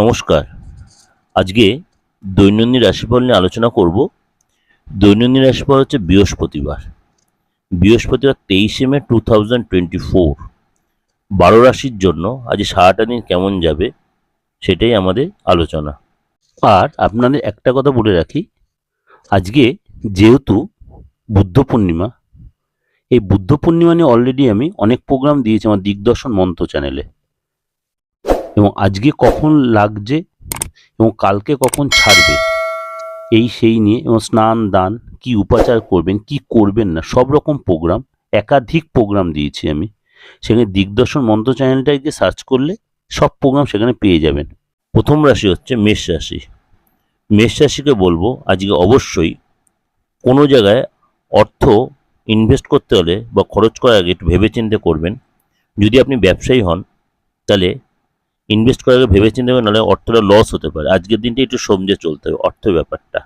নমস্কার। আজকে দৈনন্দিন রাশিফল নিয়ে আলোচনা করব। দৈনন্দিন রাশিফল হচ্ছে বৃহস্পতিবার। বৃহস্পতিবার তেইশে May two thousand twenty four. বারো রাশির জন্য আজ সারাটা দিন কেমন যাবে সেটাই আমাদের আলোচনা। আর আপনাদের একটা কথা বলে রাখি, আজকে যেহেতু বুদ্ধ পূর্ণিমা, এই বুদ্ধ পূর্ণিমা নিয়ে অলরেডি আমি অনেক প্রোগ্রাম দিয়েছি আমার দিগদর্শন মন্ত্র চ্যানেলে এবং আজকে কখন লাগছে এবং কালকে কখন ছাড়বে? এই সেই নিয়ে এবং স্নান, দান, কি উপাচার করবেন, কি করবেন না, সব রকম প্রোগ্রাম একাধিক প্রোগ্রাম দিয়েছি আমি। সেখানে দিগদর্শন মন্ত্র চ্যানেলটায় গিয়ে সার্চ করলে সব প্রোগ্রাম সেখানে পেয়ে যাবেন। প্রথম রাশি হচ্ছে মেষ রাশি। মেষ রাশিকে বলব, আজকে অবশ্যই কোনো জায়গায় অর্থ ইনভেস্ট করতে হলে বা খরচ করার আগে একটু ভেবেচিন্তে করবেন। যদি আপনি ব্যবসায়ী হন, তাহলে ইনভেস্ট করার আগে ভেবে চিন্তে নাহলে অর্থটা লস হতে পারে। আজকের দিনটা একটু সমঝে চলতে হবে অর্থের ব্যাপারটা।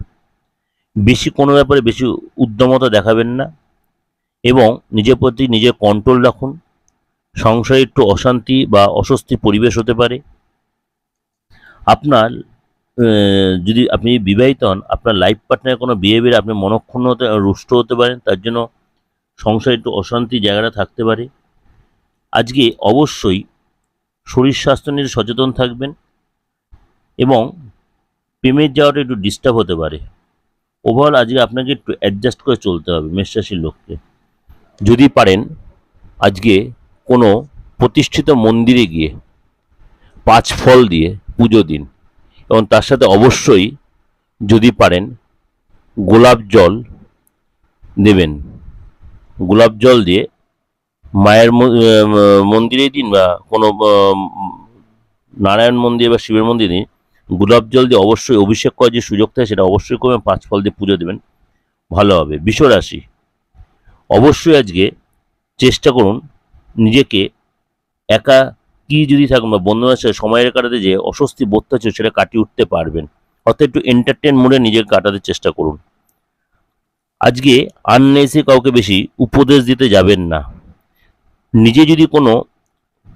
বেশি কোনো ব্যাপারে বেশি উদ্যমতা দেখাবেন না এবং নিজের প্রতি নিজের কন্ট্রোল রাখুন। সংসারে একটু অশান্তি বা অস্বস্তি পরিবেশ হতে পারে। আপনার যদি আপনি বিবাহিত হন, আপনার লাইফ পার্টনারের কোনো বিহেভিয়ার আপনি মনক্ষুণ্ণ হতে, রুষ্ট হতে পারেন, তার জন্য সংসারে একটু অশান্তি জায়গাটা থাকতে পারে। আজকে অবশ্যই শরীর স্বাস্থ্য নিয়ে সচেতন থাকবেন এবং প্রেমের যাওয়াটা একটু ডিস্টার্ব হতে পারে। ওভারঅল আজকে আপনাকে একটু অ্যাডজাস্ট করে চলতে হবে মেষরাশির লোককে। যদি পারেন আজকে কোনো প্রতিষ্ঠিত মন্দিরে গিয়ে পাঁচ ফল দিয়ে পুজো দিন এবং তার সাথে অবশ্যই যদি পারেন গোলাপ জল দেবেন। গোলাপ জল দিয়ে মায়ের মন্দিরে দিন বা কোনো নারায়ণ মন্দির বা শিবের মন্দিরে গোলাপ জল দিয়ে অবশ্যই অভিষেক করার যে সুযোগ থাকে সেটা অবশ্যই করবেন, পাঁচ ফল দিয়ে পুজো দেবেন, ভালো হবে। বিশ্বরাশি। অবশ্যই আজকে চেষ্টা করুন নিজেকে একা কি যদি থাকুন বা বন্ধুদের সাথে সময়ের কাটাতে যে অস্বস্তি বোধ হচ্ছে সেটা কাটিয়ে উঠতে পারবেন। অর্থাৎ একটু এন্টারটেন মোডে নিজেকে কাটাতে চেষ্টা করুন। আজকে আননেসে কাউকে বেশি উপদেশ দিতে যাবেন না। নিজে যদি কোনো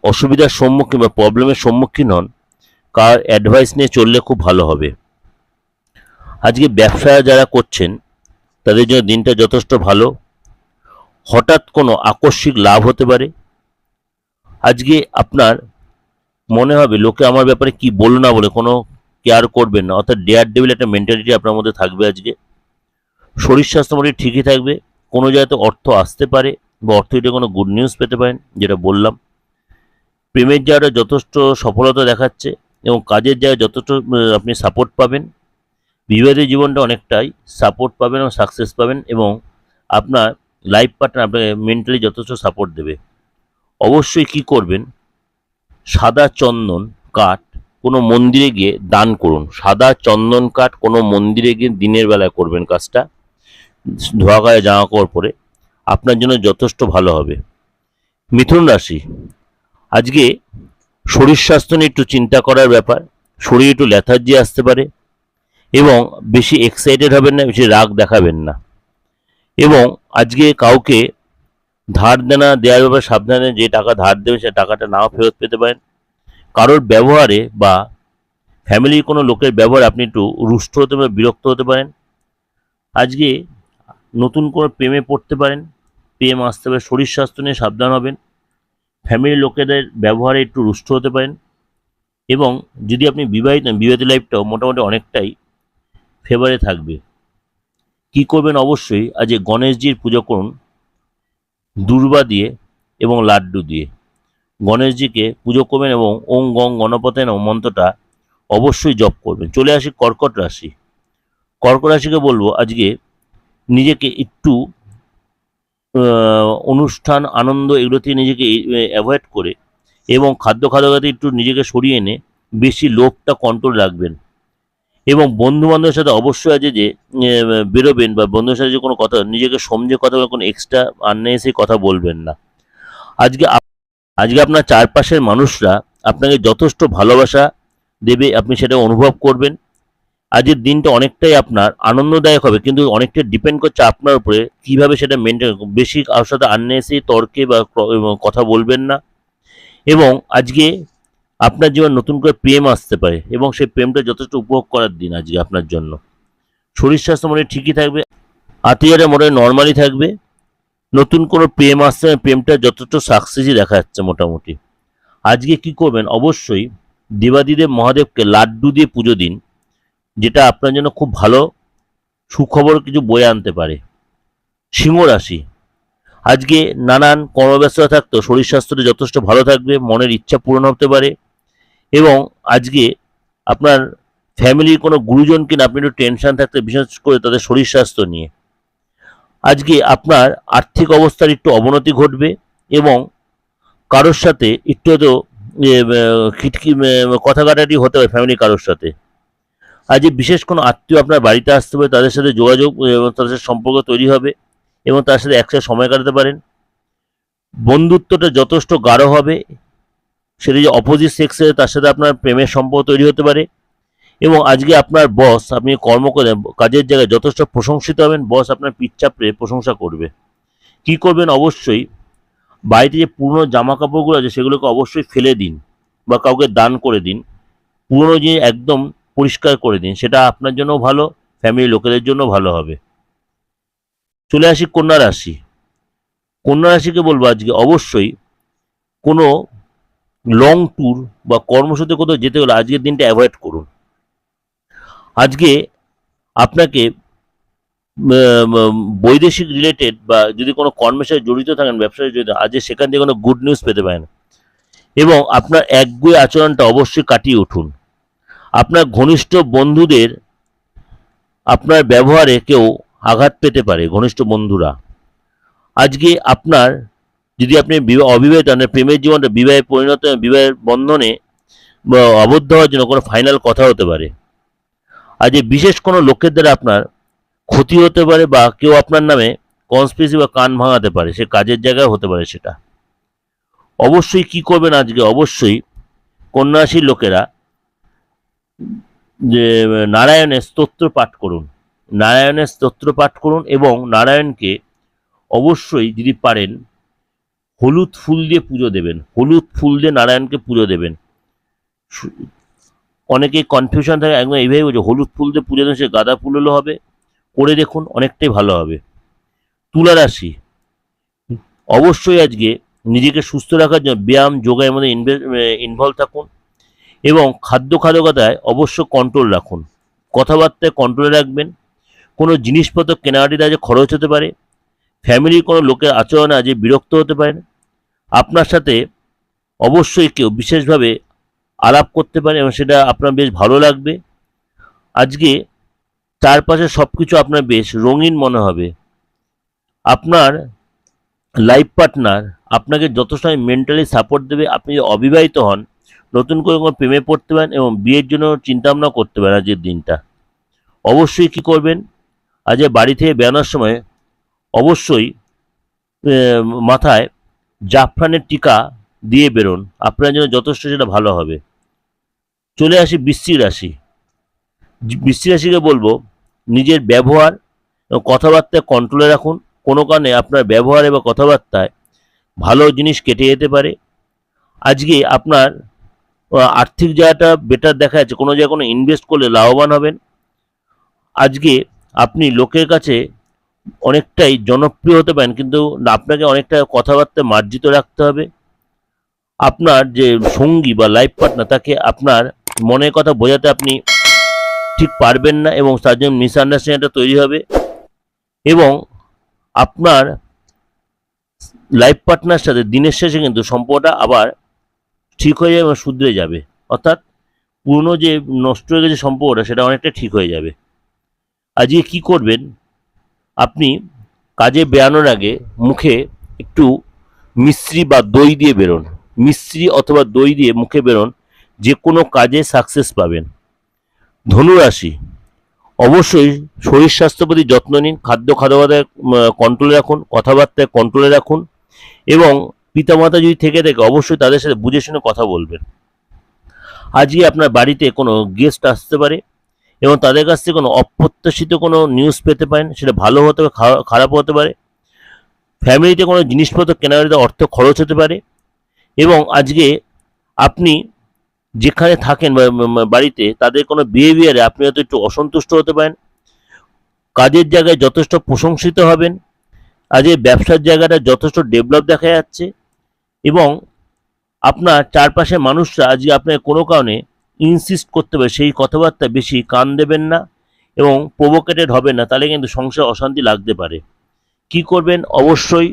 অসুবিধার সম্মুখীন বা প্রবলেমের সম্মুখীন হন, কার অ্যাডভাইস নিয়ে চললে খুব ভালো হবে। আজকে ব্যবসা যারা করছেন, তাদের জন্য দিনটা যথেষ্ট ভালো। হঠাৎ কোনো আকস্মিক লাভ হতে পারে। আজকে আপনার মনে হবে, লোকে আমার ব্যাপারে কি বলল না বলে, কোনো কেয়ার করবেন না। অর্থাৎ ডেয়ার ডেবিল একটা মেন্টালিটি আপনার মধ্যে থাকবে আজকে। শরীর স্বাস্থ্য মোটামুটি ঠিকই থাকবে। কোনো জায়গাতে অর্থ আসতে পারে। বা অর্থনীতি কোনো গুড নিউজ পেতে পারেন, যেটা বললাম। প্রেমের জায়গাটা যথেষ্ট সফলতা দেখাচ্ছে এবং কাজের জায়গায় যথেষ্ট আপনি সাপোর্ট পাবেন। বিবাহিত জীবনটা অনেকটাই সাপোর্ট পাবেন এবং সাকসেস পাবেন এবং আপনার লাইফ পার্টনার আপনাকে মেন্টালি যথেষ্ট সাপোর্ট দেবে। অবশ্যই কি করবেন? সাদা চন্দন কাঠ কোনো মন্দিরে গিয়ে দান করুন। সাদা চন্দন কাঠ কোনো মন্দিরে গিয়ে দিনের বেলায় করবেন কাজটা। ধোয়া গায়ে জামা কাপড় পরে। আপনার জন্য যথেষ্ট ভালো হবে। মিথুন রাশি, আজকে শরীর স্বাস্থ্য নিয়ে একটু চিন্তা করার ব্যাপার, শরীরে একটু ল্যাথার্জি আসতে পারে এবং বেশি এক্সাইটেড হবেন না, বেশি রাগ দেখাবেন না। এবং আজকে কাউকে ধার দেনা দেওয়ার ব্যাপারে সাবধানে যে টাকা ধার দেবে সে টাকাটা নাও ফেরত পেতে পারেন। কারোর ব্যবহারে বা ফ্যামিলির কোনো লোকের ব্যবহারে আপনি একটু রুষ্ট হতে পারেন বিরক্ত হতে পারেন। আজকে নতুন কোনো প্রেমে পড়তে পারেন। প্রেম আসতে হবে, শরীর স্বাস্থ্য নিয়ে সাবধান হবেন। ফ্যামিলির লোকেদের ব্যবহারে একটু রুষ্ট হতে পারেন। এবং যদি আপনি বিবাহিত বিবাহিত লাইফটাও মোটামুটি অনেকটাই ফেভারে থাকবে। কি করবেন অবশ্যই, আজ গণেশজির পুজো করুন, দুর্বা দিয়ে এবং লাড্ডু দিয়ে। গণেশজিকে পুজো করবেন এবং ওং গং গণপতে নমঃ মন্ত্রটা অবশ্যই জপ করবেন। চলে আসি কর্কট রাশি। কর্কট রাশিকে বলব, আজকে নিজেকে একটু অনুষ্ঠান, আনন্দ এগুলোতে নিজেকে অ্যাভয়েড করে এবং খাদ্য খাদ্যখাতে একটু নিজেকে সরিয়ে এনে বেশি লোভটা কন্ট্রোল রাখবেন। এবং বন্ধু বান্ধবের সাথে অবশ্যই আছে যে বেরোবেন বা বন্ধুদের সাথে যে কোনো কথা, নিজেকে সমঝে কথা কোনো এক্সট্রা আননেসে কথা বলবেন না। আজকে আজকে আপনার চারপাশের মানুষরা আপনাকে যথেষ্ট ভালোবাসা দেবে, আপনি সেটা অনুভব করবেন। আজকের দিনটা অনেকটাই আপনার আনন্দদায়ক হবে, কিন্তু অনেকটা ডিপেন্ড করছে আপনার উপরে কীভাবে সেটা মেনটেন বেশি কারোর সাথে আননেসি তর্কে বা কথা বলবেন না। এবং আজকে আপনার জীবন নতুন করে প্রেম আসতে পারে, এবং সেই প্রেমটা যথেষ্ট উপভোগ করার দিন আজকে আপনার জন্য। শরীর স্বাস্থ্য মনে ঠিকই থাকবে, আত্মীয়রা মনে নর্মালি থাকবে, নতুন কোনো প্রেম আসছে প্রেমটা যথেষ্ট সাকসেসই দেখা যাচ্ছে মোটামুটি। আজকে কি করবেন? অবশ্যই দেবাদিদেব মহাদেবকে লাড্ডু দিয়ে পুজো দিন। যেটা আপনার জন্য খুব ভালো সুখবর কিছু বয়ে আনতে পারে। সিংহ রাশি। আজকে নানান কর্মব্যস্ততা থাকতেও শরীর স্বাস্থ্যটা যথেষ্ট ভালো থাকবে, মনের ইচ্ছা পূরণ হতে পারে এবং আজকে আপনার ফ্যামিলির কোনো গুরুজনকে না আপনি একটু টেনশন থাকতে, বিশেষ করে তাদের শরীর স্বাস্থ্য নিয়ে। আজকে আপনার আর্থিক অবস্থার একটু অবনতি ঘটবে এবং কারোর সাথে একটু হয়তো খিটকি কথা কাটাটি হতে পারে ফ্যামিলি কারোর সাথে। আজকে বিশেষ কোনো আত্মীয় আপনার বাড়িতে আসতে পারে, তাদের সাথে যোগাযোগ এবং তাদের সাথে সম্পর্ক তৈরি হবে এবং তার সাথে একসাথে সময় কাটাতে পারেন। বন্ধুত্বটা যথেষ্ট গাঢ় হবে। সেটা যে অপোজিট সেক্সে তার সাথে আপনার প্রেমের সম্পর্ক তৈরি হতে পারে। এবং আজকে আপনার বস আপনি কর্ম করে কাজের জায়গায় যথেষ্ট প্রশংসিত হবেন বস আপনার পিচ্চাপড়ে প্রশংসা করবে। কি করবেন? অবশ্যই বাড়িতে যে পুরনো জামা কাপড়গুলো আছে, সেগুলোকে অবশ্যই ফেলে দিন বা কাউকে দান করে দিন। পুরনো জিনিস একদম পরিষ্কার করে দিন, সেটা আপনার জন্য ভালো ফ্যামিলি লোকেদের জন্য ভালো হবে। চলে আসি কন্যা রাশি। কন্যা রাশিকে বলব আজকে অবশ্যই কোনো লং ট্যুর বা কর্মসূত্রে কোথাও যেতে হলে আজকের দিনটা অ্যাভয়েড করুন। আজকে আপনাকে বৈদেশিক রিলেটেড বা যদি কোনো কর্মের সাথে জড়িত থাকেন, ব্যবসায় জড়িত, আজকে সেখান থেকে কোনো গুড নিউজ পেতে পারেন। এবং আপনার একগুয়ে আচরণটা অবশ্যই কাটিয়ে উঠুন। আপনার ঘনিষ্ঠ বন্ধুদের আপনার ব্যবহারে কেউ আঘাত পেতে পারে, ঘনিষ্ঠ বন্ধুরা। আজকে আপনার যদি আপনি বিবাহ- অবিবাহিত আপনার প্রেমের জীবনটা বিবাহে পরিণত বিবাহের বন্ধনে আবদ্ধ হওয়ার জন্য কোনো ফাইনাল কথা হতে পারে। আজকে বিশেষ কোনো লোকের দ্বারা আপনার ক্ষতি হতে পারে বা কেউ আপনার নামে কনস্পিরেসি বা কান ভাঙাতে পারে, সে কাজের জায়গায় হতে পারে সেটা। অবশ্যই কি করবেন আজকে? অবশ্যই কন্যারাশির লোকেরা যে নারায়ণের স্তোত্র পাঠ করুন। নারায়ণের স্তোত্র পাঠ করুন এবং নারায়ণকে অবশ্যই যদি পারেন, হলুদ ফুল দিয়ে পুজো দেবেন। হলুদ ফুল দিয়ে নারায়ণকে পুজো দেবেন। অনেকেই কনফিউশন থাকে, একদম এইভাবে বলছে, হলুদ ফুল দিয়ে পুজো দেবেন সে গাঁদা ফুল হলেও হবে? করে দেখুন, অনেকটাই ভালো হবে। তুলা রাশি অবশ্যই আজকে নিজেকে সুস্থ রাখার জন্য ব্যায়াম যোগায় মধ্যে ইনভলভ থাকুন। এবং খাদ্য খাদকতায় অবশ্য কন্ট্রোল রাখুন। কথাবার্তায় কন্ট্রোলে রাখবেন। কোনো জিনিসপত্র কেনাকাটিতে আজ খরচ হতে পারে। ফ্যামিলির কোনো লোকের আচরণে আজ বিরক্ত হতে পারেন। আপনার সাথে অবশ্যই কেউ বিশেষভাবে আলাপ করতে পারে এবং সেটা আপনার বেশ ভালো লাগবে। আজকে চারপাশে সব কিছু আপনার বেশ রঙিন মনে হবে। আপনার লাইফ পার্টনার আপনাকে যত সময় মেন্টালি সাপোর্ট দেবে, আপনি যদি অবিবাহিত হন নতুন করে কোনো প্রেমে পড়তে পারেন এবং বিয়ের জন্য চিন্তা ভাবনা করতে পারেন আজকের দিনটা। অবশ্যই কি করবেন? আজ বাড়ি থেকে বেরোনোর সময় অবশ্যই মাথায় জাফরানের টিকা দিয়ে বেরোন। আপনার জন্য যথেষ্ট সেটা ভালো হবে। চলে আসি বৃশ্চিক রাশি। বৃশ্চিক রাশিকে বলব, নিজের ব্যবহার এবং কথাবার্তায় কন্ট্রোলে রাখুন। কোনো কারণে আপনার ব্যবহারে বা কথাবার্তায় ভালো জিনিস কেটে যেতে পারে। আজকে আপনার আর্থিক জায়গাটা বেটার দেখা যাচ্ছে। কোনো জায়গায় কোনো ইনভেস্ট করলে লাভবান হবেন। আজকে আপনি লোকের কাছে অনেকটাই জনপ্রিয় হতে পারেন, কিন্তু আপনাকে অনেকটা কথাবার্তা মার্জিত রাখতে হবে। আপনার যে সঙ্গী বা লাইফ পার্টনার তাকে আপনার মনের কথা বোঝাতে আপনি ঠিক পারবেন না এবং তার জন্য মিসআন্ডারস্ট্যান্ডিংটা তৈরি হবে এবং আপনার লাইফ পার্টনার সাথে দিনের শেষে কিন্তু সম্পর্কটা আবার ঠিক হয়ে যাবে শুধরে যাবে। অর্থাৎ পুরনো যে নষ্ট হয়ে গেছে সম্পর্কটা সেটা অনেকটা ঠিক হয়ে যাবে। আজকে কি করবেন? আপনি কাজে বেরানোর আগে মুখে একটু মিশ্রি বা দই দিয়ে বেরোন। মিশ্রি অথবা দই দিয়ে মুখে বেরোন, যে কোনো কাজে সাকসেস পাবেন। ধনুরাশি, অবশ্যই শরীর স্বাস্থ্যের প্রতি যত্ন নিন, খাদ্য খাদ্যবাদায় কন্ট্রোলে রাখুন, কথাবার্তায় কন্ট্রোলে রাখুন এবং পিতামাতা যদি থেকে থাকে, অবশ্যই তাদের সাথে বুঝে শুনে কথা বলবেন। আজকে আপনার বাড়িতে কোনো গেস্ট আসতে পারে এবং তাদের কাছ থেকে কোনো অপ্রত্যাশিত কোনো নিউজ পেতে পারেন, সেটা ভালো হতে পারে, খারাপ হতে পারে। ফ্যামিলিতে কোনো জিনিসপত্র কেনাকাটিতে অর্থ খরচ হতে পারে এবং আজকে আপনি যেখানে থাকেন বাড়িতে তাদের কোনো বিহেভিয়ারে আপনি হয়তো একটু অসন্তুষ্ট হতে পারেন, কাজের জায়গায় যথেষ্ট প্রশংসিত হবেন, আজকে ব্যবসার জায়গাটা যথেষ্ট ডেভেলপ দেখা যাচ্ছে এবং আপনার চারপাশের মানুষরা আজকে আপনার কোনো কারণে ইনসিস্ট করতে পারে, সেই কথাবার্তা বেশি কান দেবেন না এবং প্রভোকেটেড হবেন না, তাহলে কিন্তু সংসারে অশান্তি লাগতে পারে। কি করবেন? অবশ্যই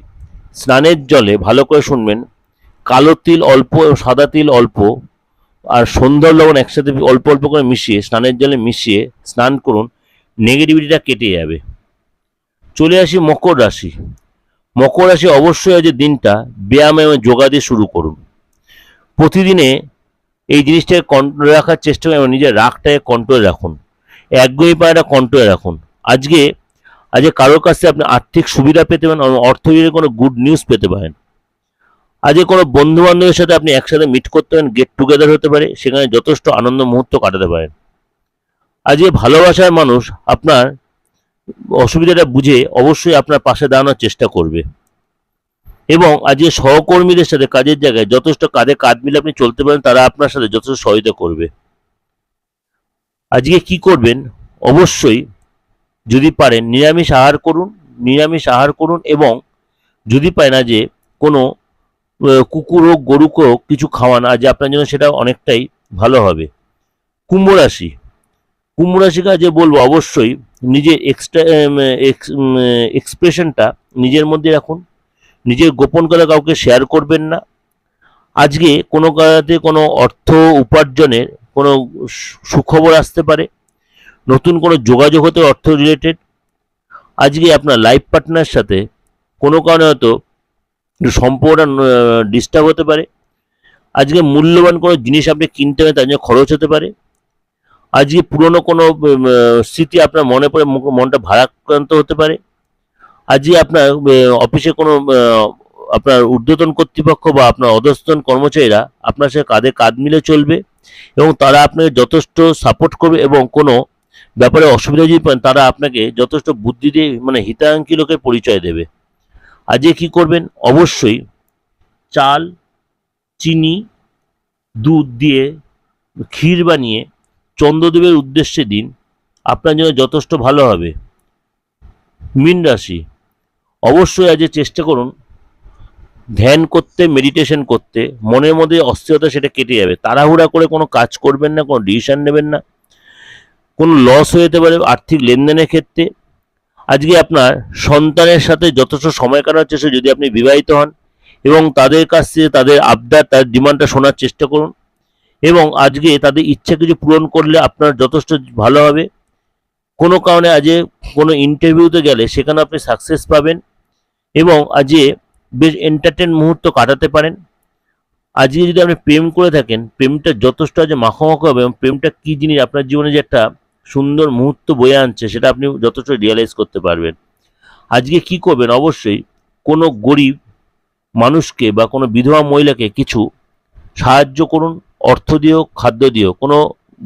স্নানের জলে ভালো করে শুনবেন, কালো তিল অল্প, সাদা তিল অল্প আর সন্ধ্যার লবণ একসাথে অল্প অল্প করে মিশিয়ে, স্নানের জলে মিশিয়ে স্নান করুন নেগেটিভিটিটা কেটে যাবে। চলে আসি মকর রাশি। মকর রাশি অবশ্যই আজ দিনটা ব্যায়াম এবং যোগা দিয়ে শুরু করুন। প্রতিদিনে এই জিনিসটাকে কন্ট্রোল রাখার চেষ্টা করুন এবং নিজের রাগটাকে কন্ট্রোলে রাখুন। একদমই পায়টা কন্ট্রোলে রাখুন। আজকে আজকে কারোর কাছে আপনি আর্থিক সুবিধা পেতে পারেন অর্থনীতির কোনো গুড নিউজ পেতে পারেন। আজকে কোনো বন্ধু বান্ধবের সাথে আপনি একসাথে মিট করতে পারেন গেট টুগেদার হতে পারে, সেখানে যথেষ্ট আনন্দ মুহূর্ত কাটাতে পারেন। আজকে ভালোবাসার মানুষ আপনার অসুবিধাটা বুঝে অবশ্যই আপনার পাশে দাঁড়ানোর চেষ্টা করবে। এবং আজকে সহকর্মীদের সাথে কাজের জায়গায় যথেষ্ট কাঁধে কাঁধ মিলে আপনি চলতে পারেন, তারা আপনার সাথে যথেষ্ট সহায়তা করবে। আজকে কি করবেন? অবশ্যই যদি পারেন নিরামিষ আহার করুন, নিরামিষ আহার করুন এবং যদি পায় না যে কোনো কুকুর হোক গরুকে কিছু খাওয়ান আজ আপনার জন্য সেটা অনেকটাই ভালো হবে। কুম্ভ রাশি। কুম্ভ রাশিকে আজ বলব, অবশ্যই নিজের এক্সট্রা এক্সপ্রেশনটা নিজের মধ্যে রাখুন। নিজের গোপন করে কাউকে শেয়ার করবেন না। আজকে কোনো কাজে কোনো অর্থ উপার্জনের কোনো সুখবর আসতে পারে। নতুন কোনো যোগাযোগ হতে অর্থ রিলেটেড আজকে আপনার লাইফ পার্টনার সাথে কোনো কারণে হয়তো সম্পর্কটা ডিস্টার্ব হতে পারে। আজকে মূল্যবান কোনো জিনিস আপনি কিনতে হবে তার জন্য খরচ হতে পারে। আজকে পুরনো কোনো স্মৃতি আপনার মনে পড়ে? মনটা ভারাক্রান্ত হতে পারে? আজকে আপনার অফিসে কোনো আপনার ঊর্ধ্বতন কর্তৃপক্ষ বা আপনার অধস্তন কর্মচারীরা আপনার সাথে কাঁধে কাঁধ মিলে চলবে এবং তারা আপনাকে যথেষ্ট সাপোর্ট করবে এবং কোনো ব্যাপারে অসুবিধা যদি পান তারা আপনাকে যথেষ্ট বুদ্ধি দিয়ে মানে হিতাকাঙ্ক্ষী লোকের পরিচয় দেবে। আজকে কি করবেন? অবশ্যই চাল, চিনি, দুধ দিয়ে, ক্ষীর বানিয়ে চন্দ্রদেবের উদ্দেশ্যে দিন, আপনার জন্য যথেষ্ট ভালো হবে। মীন রাশি, অবশ্যই আজ চেষ্টা করুন ধ্যান করতে মেডিটেশন করতে, মনের মধ্যে অস্থিরতা সেটা কেটে যাবে। তাড়াহুড়া করে কোনো কাজ করবেন না, কোনো ডিসিশন নেবেন না। কোনো লস হয়ে যেতে পারে আর্থিক লেনদেনের ক্ষেত্রে। আজকে আপনার সন্তানের সাথে যথেষ্ট সময় কাটানোর চেষ্টা, যদি আপনি বিবাহিত হন এবং তাদের কাছ থেকে তাদের আবদার তার ডিমান্ডটা শোনার চেষ্টা করুন। এবং আজকে তাদের ইচ্ছা কিছু পূরণ করলে আপনার যথেষ্ট ভালো হবে। কোনো কারণে আজকে কোনো ইন্টারভিউতে গেলে সেখানে আপনি সাকসেস পাবেন এবং আজকে বেশ এন্টারটেন মুহূর্ত কাটাতে পারেন। আজকে যদি আপনি প্রেম করে থাকেন, প্রেমটা যথেষ্ট আজ মাখামাখো হবে এবং প্রেমটা কী জিনিস আপনার জীবনে যে একটা সুন্দর মুহূর্ত বয়ে আনছে সেটা আপনি যথেষ্ট রিয়েলাইজ করতে পারবেন। আজকে কি করবেন? অবশ্যই কোনো গরিব মানুষকে বা কোনো বিধবা মহিলাকে কিছু সাহায্য করুন। অর্থ দিয়েও, খাদ্য দিয়েও। কোনো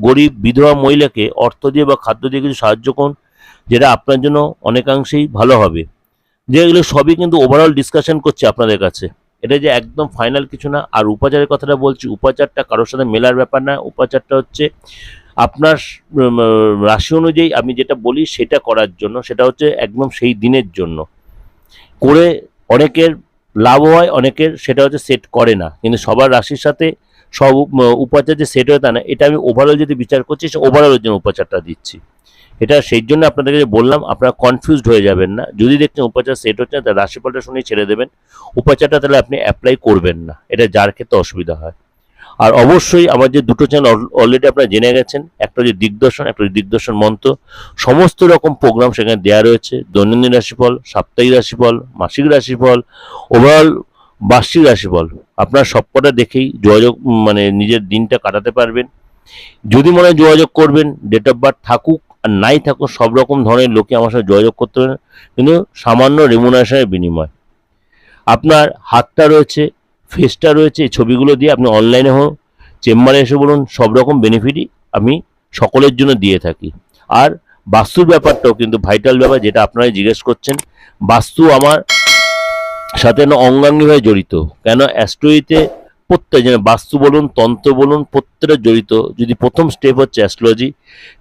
গরিব, বিধবা মহিলাকে অর্থ দিয়ে বা খাদ্য দিয়ে কিছু সাহায্য করুন, যেটা আপনার জন্য অনেকাংশেই ভালো হবে। যে এগুলো সবই কিন্তু ওভারঅল ডিসকাশন করছে আপনাদের কাছে। এটা যে একদম ফাইনাল কিছু না, আর উপাচারের কথাটা বলছি, উপাচারটা কারোর সাথে মেলার ব্যাপার না, উপাচারটা হচ্ছে আপনার রাশি অনুযায়ী আমি যেটা বলি সেটা করার জন্য, সেটা হচ্ছে একদম সেই দিনের জন্য। করে অনেকের লাভ হয়, অনেকের সেটা হচ্ছে সেট করে না। কিন্তু সবার রাশির সাথে সব উপাচার যে সেট হয় তা না, এটা আমি ওভারঅল যদি বিচার করছি, সে ওভারঅলের জন্য উপাচারটা দিচ্ছি। এটা সেই জন্য আপনাদেরকে যে বললাম, আপনারা কনফিউজড হয়ে যাবেন না। যদি দেখছেন উপাচার সেট হচ্ছে না, তাহলে রাশিফলটা শুনেই ছেড়ে দেবেন। উপাচারটা তাহলে আপনি অ্যাপ্লাই করবেন না। এটা যার ক্ষেত্রে অসুবিধা হয়। আর অবশ্যই আমার যে দুটো চ্যানেল অলরেডি আপনারা জেনে গেছেন, একটা হচ্ছে দিগদর্শন, একটা দিগদর্শন মন্ত্র। সমস্ত রকম প্রোগ্রাম সেখানে দেওয়া রয়েছে। দৈনন্দিন রাশিফল, সাপ্তাহিক রাশিফল, মাসিক রাশিফল। ওভারঅল বার্ষিক রাশিফল। আপনারা সবকটা দেখেই যোগাযোগ মানে নিজের দিনটা কাটাতে পারবেন। যদি মনে হয় যোগাযোগ করবেন ডেট অফ বার্থ থাকুক আর নাই থাকুক, সব রকম ধরনের লোকে আমার সাথে যোগাযোগ করতে পারেন। কিন্তু সামান্য রেমুনারেশনের বিনিময়। আপনার হাতটা রয়েছে ফেসটা রয়েছে, এই ছবিগুলো দিয়ে আপনি অনলাইনে হোক চেম্বারে এসে বলুন, সব রকম বেনিফিটই আমি সকলের জন্য দিয়ে থাকি। আর বাস্তুর ব্যাপারটাও কিন্তু ভাইটাল ব্যাপার, যেটা আপনারা জিজ্ঞেস করছেন, বাস্তু আমার সাথে অঙ্গাঙ্গিভাবে জড়িত। কেন অ্যাস্ট্রোইতে প্রত্যেক যেন বাস্তু বলুন, তন্ত্র বলুন প্রত্যেকটা জড়িত। যদি প্রথম স্টেপ হচ্ছে অ্যাস্ট্রোলজি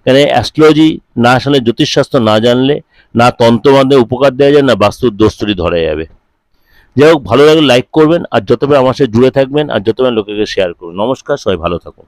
কেন অ্যাস্ট্রোলজি না আসলে জ্যোতিষশাস্ত্র না জানলে, না তন্ত্র মাধ্যমে উপকার দেওয়া যায়, না বাস্তুর দোস্তরি ধরা যাবে। যাই হোক, ভালো লাগলে লাইক করবেন, আর যতবার আমার সাথে জুড়ে থাকবেন, আর যতবার লোকেকে শেয়ার করুন নমস্কার, সবাই ভালো থাকুন।